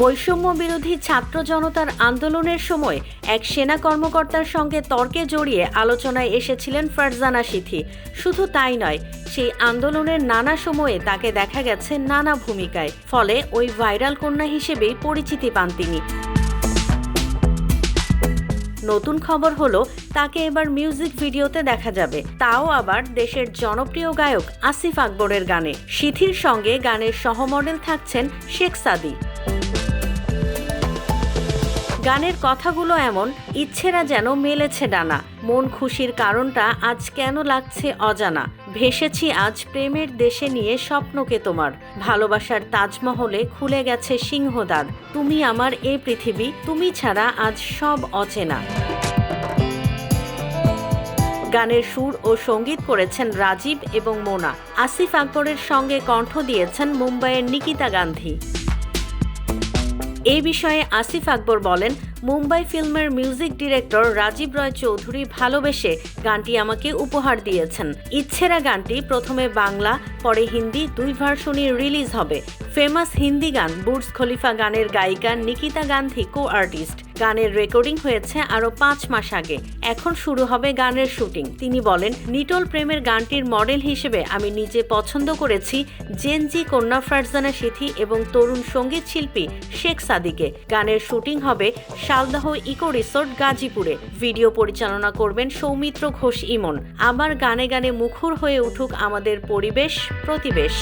বৈষম্য বিরোধী ছাত্র জনতার আন্দোলনের সময় এক সেনা কর্মকর্তার সঙ্গে তর্কে জড়িয়ে আলোচনায় এসেছিলেন ফারজানা সিথি। শুধু তাই নয়, সেই আন্দোলনের নানা সময়ে তাকে দেখা গেছে নানা ভূমিকায়। ফলে ওই ভাইরাল কন্যা হিসেবেই পরিচিতি পান তিনি। নতুন খবর হলো, তাকে এবার মিউজিক ভিডিওতে দেখা যাবে। তাও আবার দেশের জনপ্রিয় গায়ক আসিফ আকবরের গানে। সিথির সঙ্গে গানের সহমডেল থাকছেন শেখ সাদি। গানের কথাগুলো এমন, ইচ্ছেরা যেন মেলেছে ডানা। মন খুশির কারণটা আজ কেন লাগছে অজানা। ভেসেছি আজ প্রেমের দেশে নিয়ে স্বপ্নকে তোমার। ভালোবাসার তাজমহলে খুলে গেছে সিংহদ্বার। তুমি আমার এ পৃথিবী, তুমি ছাড়া আজ সব অচেনা। গানের সুর ও সংগীত করেছেন রাজীব এবং মোনা। আসিফ আকবরের সঙ্গে কণ্ঠ দিয়েছেন মুম্বাইয়ের নিকিতা গান্ধী। এই বিষয়ে আসিফ আকবর বলেন মুম্বাই ফিল্মের মিউজিক ডিরেক্টর রাজীব রয় চৌধুরী ভালোবেসে গানটি আমাকে উপহার দিয়েছেন। ইচ্ছেরা গানটি প্রথমে বাংলা, পরে হিন্দি, দুই ভার্সনই রিলিজ হবে। ফেমাস হিন্দি গান বুর্জ খলিফা গানের গায়িকা নিকিতা গান্ধী কো আর্টিস্ট গানের রেকর্ডিং হয়েছে আরও পাঁচ মাস আগে। এখন শুরু হবে গানের শুটিং। তিনি বলেন, নিটল প্রেমের গানটির মডেল হিসেবে আমি নিজে পছন্দ করেছি জেনজি কন্যা ফারজানা সিথি এবং তরুণ সংগীত শিল্পী শেখ সাদিকে। গানের শুটিং হবে শালদাহ ইকো রিসোর্ট গাজীপুরে। ভিডিও পরিচালনা করবেন সৌমিত্র ঘোষ ইমন। আবার গানে গানে মুখর হয়ে উঠুক আমাদের পরিবেশ, প্রতিবেশ।